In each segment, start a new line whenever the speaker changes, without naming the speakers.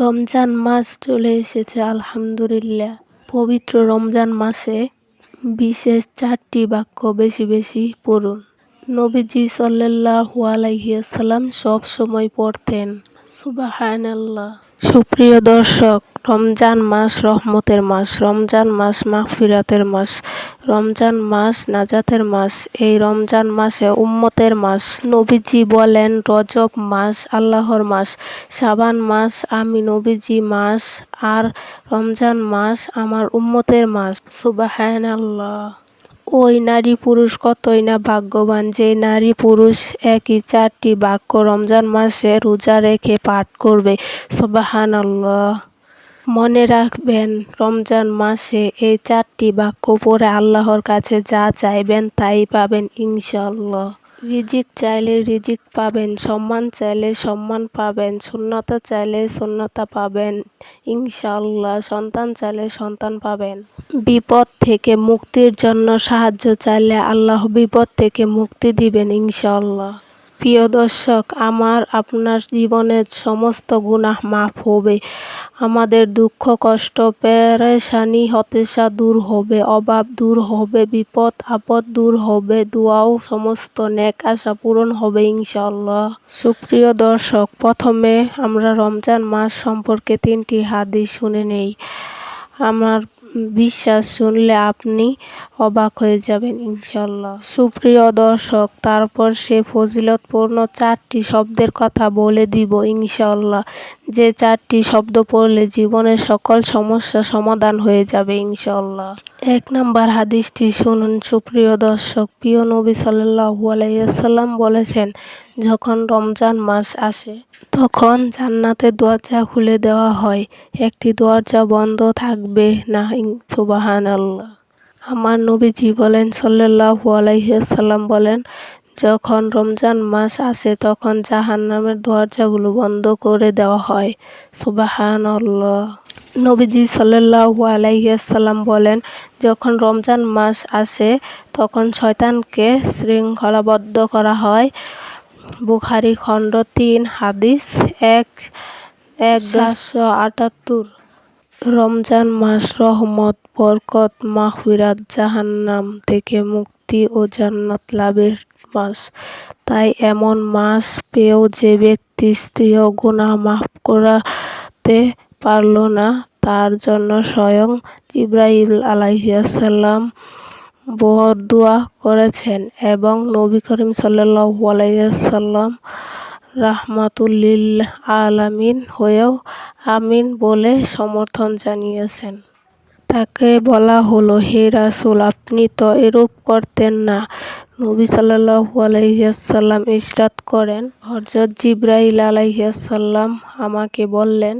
রমজান মাস চলে এসেছে, আলহামদুলিল্লাহ। পবিত্র রমজান মাসে বিশেষ চারটি বাক্য বেশি বেশি পড়ুন। নবীজি সাল্লাহ আলাইহাল্লাম সব সময় পড়তেন। সুবাহানাল্লাহ। সুপ্রিয় দর্শক, রমজান মাস রহমতের মাস, রমজান মাস মাগফিরাতের মাস, রমজান মাস নাজাতের মাস, এই রমজান মাসে উম্মতের মাস। নবীজি বলেন, রজব মাস আল্লাহর মাস সাবান মাস আমি নবীজি মাস, আর রমজান মাস আমার উম্মতের মাস। সুবাহানাল্লাহ। ওই নারী পুরুষ কতই না ভাগ্যবান, যে নারী পুরুষ একই চারটি বাক্য রমজান মাসে রোজা রেখে পাঠ করবে। সোবাহান মনে রাখবেন, রমজান মাসে এই চারটি বাক্য পড়ে আল্লাহর কাছে যা চাইবেন তাই পাবেন ইনশাল্লাহ রিজিক চাইলে রিজিক পাবেন, সম্মান চাইলে সম্মান পাবেন শূন্যতা চাইলে শূন্যতা পাবেন ইনশাল্লাহ সন্তান চাইলে সন্তান পাবেন। বিপদ থেকে মুক্তির জন্য সাহায্য চাইলে আল্লাহ বিপদ থেকে মুক্তি দিবেন ইনশাল্লাহ প্রিয় দর্শক, আমার আপনার জীবনের সমস্ত গুনাহ মাফ হবে। আমাদের দুঃখ, কষ্ট, পেরেশানি, হতাশা দূর হবে, অভাব দূর হবে, বিপদ, আপদ দূর হবে, দুয়াও সমস্ত নেক আশা পূরণ হবে ইনশাল্লাহ সুপ্রিয় দর্শক, প্রথমে আমরা রমজান মাস সম্পর্কে তিনটি হাদিস শুনে নেই। আমার বিশ্বাস শুনলে আপনি অবাক হয়ে যাবেন ইনশাল্লাহ সুপ্রিয় দর্শক, তারপর সে ফজিলতপূর্ণ চারটি শব্দের কথা বলে দিব ইনশাল্লাহ যে চারটি শব্দ পড়লে জীবনের সকল সমস্যা সমাধান হয়ে যাবে ইনশাল্লাহ এক নম্বর হাদিসটি শুনুন। সুপ্রিয় দর্শক, প্রিয় নবী সাল্লাহু আলাইসাল্লাম বলেছেন, যখন রমজান মাস আসে, তখন জান্নাতের দরজা খুলে দেওয়া হয়। একটি দরজা বন্ধ থাকবে না সুবাহান আল্লাহ আমার নবীজি বলেন সাল্লাহু আলাইসাল্লাম বলেন যখন রমজান মাস আসে, তখন জাহান নামের দরজাগুলো বন্ধ করে দেওয়া হয়। সুবাহান নবীজি সাল্লাহু আলাইসাল্লাম বলেন, যখন রমজান মাস আসে, তখন শয়তানকে শৃঙ্খলাবদ্ধ করা হয়। বুখারি খণ্ড তিন, হাদিস এক এক আটাত্তর। রমজান মাস রহমত, বরকত মাহফিরাত জাহান্নাম থেকে মুক্তি ও জান্নাত লাভের মাস তাই এমন মাস পেয়েও যে ব্যক্তি স্ত্রী ও গুণা মাফ করাতে পারল না, তার জন্য স্বয়ং জিব্রাইল আলাইসাল্লাম বদুয়া করেছেন এবং নবী করিম সাল্লাল্লাহু আলাইসাল্লাম রাহমাতুল্লিল আলামিন হয়েও আমিন বলে সমর্থন জানিয়েছেন। তাকে বলা হলো, হে রাসুল, আপনি তো এরূপ করতেন না। নবী সাল্লাহু আলাইসাল্লাম ইসরাত করেন হজরত জিব্রাইল আলাইসাল্লাম আমাকে বললেন,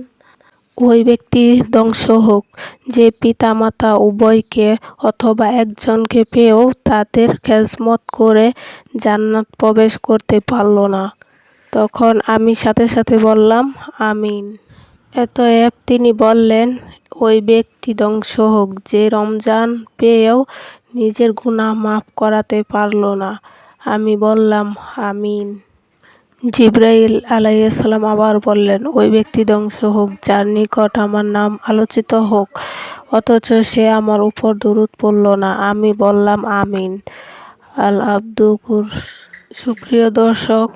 ওই ব্যক্তি ধ্বংস হোক, যে পিতামাতা উভয়কে অথবা একজনকে পেয়েও তাদের খেজমত করে জান্নাত প্রবেশ করতে পারল না। তখন আমি সাথে সাথে বললাম, আমিন। এত এতএব তিনি বললেন, ওই ব্যক্তি ধ্বংস হোক, যে রমজান পেয়েও নিজের গুনাহ মাফ করাতে পারল না। আমি বললাম, আমিন। জিব্রাইল আলাইসাল্লাম আবার বললেন, ওই ব্যক্তি ধ্বংস হোক, যার নিকট আমার নাম আলোচিত হোক, অথচ সে আমার উপর দূরত পড়ল না। আমি বললাম, আমিন। আল আব্দুকুর সুপ্রিয় দর্শক,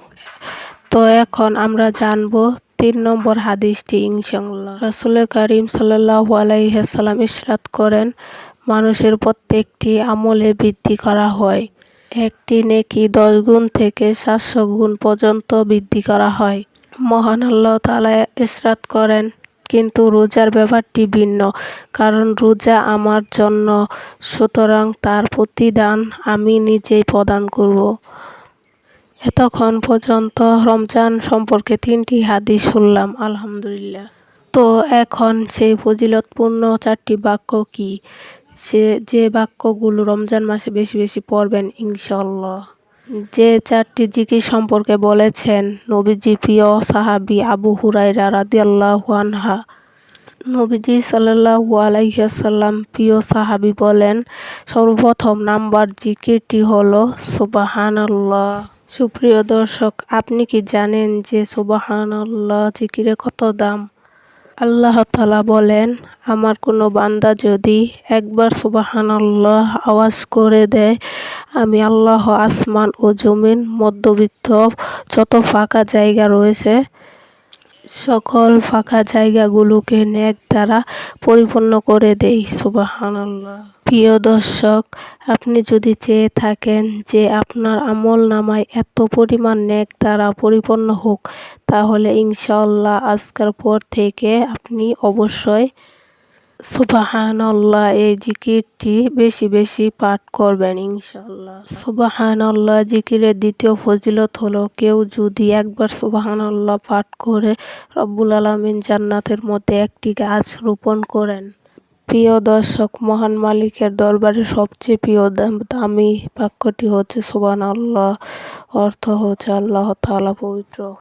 তো এখন আমরা জানব তিন নম্বর হাদিসটি ইনশাল্লাহ রাসুল করিম সাল্লাহ আলাইসাল্লাম ইসরাত করেন মানুষের প্রত্যেকটি আমলে বৃদ্ধি করা হয়। একটি নেকি দশ গুণ থেকে সাতশো গুণ পর্যন্ত বৃদ্ধি করা হয়। মহান আল্লাহ তালা ইসরাত করেন, কিন্তু রোজার ব্যাপারটি ভিন্ন, কারণ রোজা আমার জন্য, সুতরাং তার প্রতিদান আমি নিজেই প্রদান করব। এতক্ষণ পর্যন্ত রমজান সম্পর্কে তিনটি হাদিস শুনলাম, আলহামদুলিল্লাহ। তো এখন সেই ফজিলতপূর্ণ চারটি বাক্য কি? সে, যে বাক্যগুলো রমজান মাসে বেশি বেশি পড়বেন ইনশাল্লাহ যে চারটি জিকির সম্পর্কে বলেছেন, নবীজি প্রিয় সাহাবি আবু হুরাইরা রাদিয়াল্লাহু আনহা। নবীজি সাল্লাল্লাহু আলাইসাল্লাম প্রিয় সাহাবি বলেন, সর্বপ্রথম নাম্বার জিকিরটি হলো সুবাহানাল্লাহ। সুপ্রিয় দর্শক, আপনি কি জানেন যে সুবাহানাল্লাহ জিকিরে কত দাম? আল্লাহ তালা বলেন, আমার কোনো বান্দা যদি একবার সুবাহান আল্লাহ আওয়াজ করে দেয়, আমি আল্লাহ আসমান ও জমিন, মধ্যবিত্ত, যত ফাঁকা জায়গা রয়েছে সকল ফাঁকা জায়গাগুলোকে নেক দ্বারা পরিপূর্ণ করে দেই, সুবাহানাল্লাহ। প্রিয় দর্শক, আপনি যদি চেয়ে থাকেন যে আপনার আমল নামায় এত পরিমাণ নেক দ্বারা পরিপূর্ণ হোক, তাহলে ইনশাল্লাহ আজকের পর থেকে আপনি অবশ্যই সুবাহানাল্লাহ, এই জিকিরটি বেশি বেশি পাঠ করবেন ইনশাল্লাহ সুবাহানাল্লাহ, জিকিরের দ্বিতীয় ফজিলত হলো, কেউ যদি একবার সুবাহানাল্লাহ পাঠ করে রব্বুল আলমিন জান্নাতের মধ্যে একটি গাছ রোপণ করেন। প্রিয় দর্শক, মহান মালিকের দরবারে সবচেয়ে প্রিয় দামি বাক্যটি হচ্ছে সুবান আল্লাহ অর্থ হচ্ছে আল্লাহ তালা পবিত্র।